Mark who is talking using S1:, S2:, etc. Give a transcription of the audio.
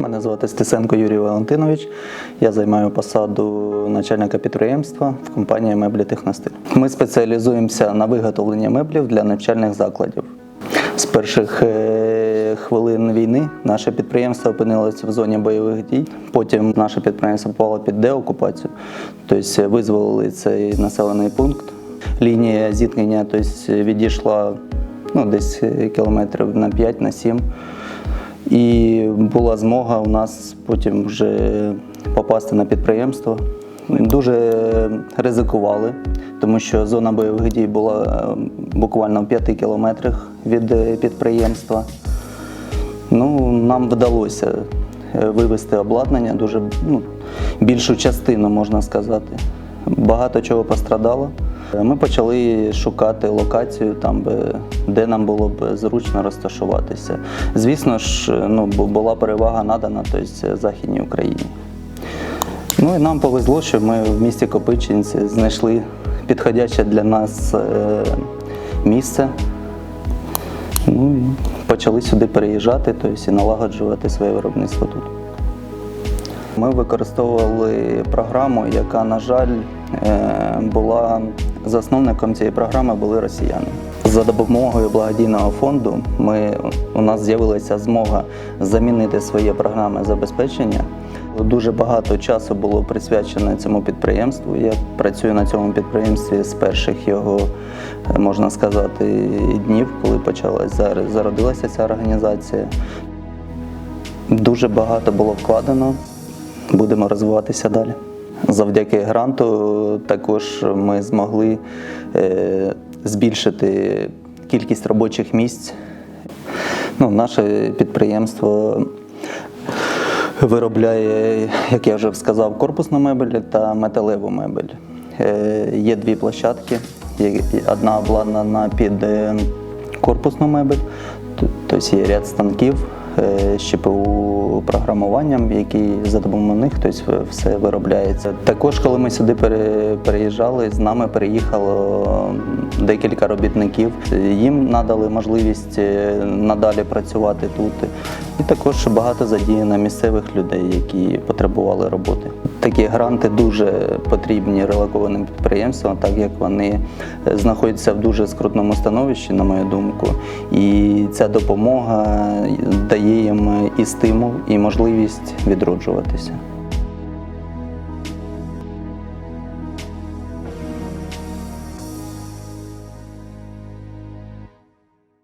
S1: Мене звати Стесенко Юрій Валентинович. Я займаю посаду начальника підприємства в компанії Меблі Техностиль. Ми спеціалізуємося на виготовленні меблів для навчальних закладів. З перших е, хвилин війни наше підприємство опинилося в зоні бойових дій. Потім наше підприємство попало під деокупацію, тобто визволили цей населений пункт. Лінія зіткнення тобто, відійшла ну, десь кілометрів на 5 на 7. І була змога у нас потім вже попасти на підприємство. Дуже ризикували, тому що зона бойових дій була е, буквально в 5 кілометрах від е, підприємства. Ну, нам вдалося е, вивести обладнання, дуже ну, більшу частину, можна сказати. Багато чого пострадало. Ми почали шукати локацію, там, де нам було б зручно розташуватися. Звісно ж, ну, була перевага надана тобто, Західній Україні. Ну і нам повезло, що ми в місті Копичинці знайшли підходяще для нас е, місце. Ну і почали сюди переїжджати, тобто і налагоджувати своє виробництво тут. Ми використовували програму, яка, на жаль, е, була засновником цієї програми були росіяни. За допомогою благодійного фонду ми, у нас з'явилася змога замінити своє програмне забезпечення. Дуже багато часу було присвячено цьому підприємству. Я працюю на цьому підприємстві з перших його, е, можна сказати, днів, коли почалась зародилася ця організація. Дуже багато було вкладено. Будемо розвиватися далі. Завдяки гранту також ми змогли е, збільшити кількість робочих місць. Ну, наше підприємство виробляє, як я вже сказав, корпусну мебель та металеву мебель. Е, Є дві площадки. Одна обладнана під е, корпусну мебель, тобто є ряд станків е, з ЧПУ програмуванням, які за допомогою них тобто, все виробляється. Також, коли ми сюди переїжджали, з нами переїхало декілька робітників. Їм надали можливість е, надалі працювати тут. І також багато задіяно місцевих людей, які потребували роботи. Такі гранти дуже потрібні релокованим підприємствам, так як вони е, знаходяться в дуже скрутному становищі, на мою думку. І ця допомога дає їм і стимул, і можливість відроджуватися.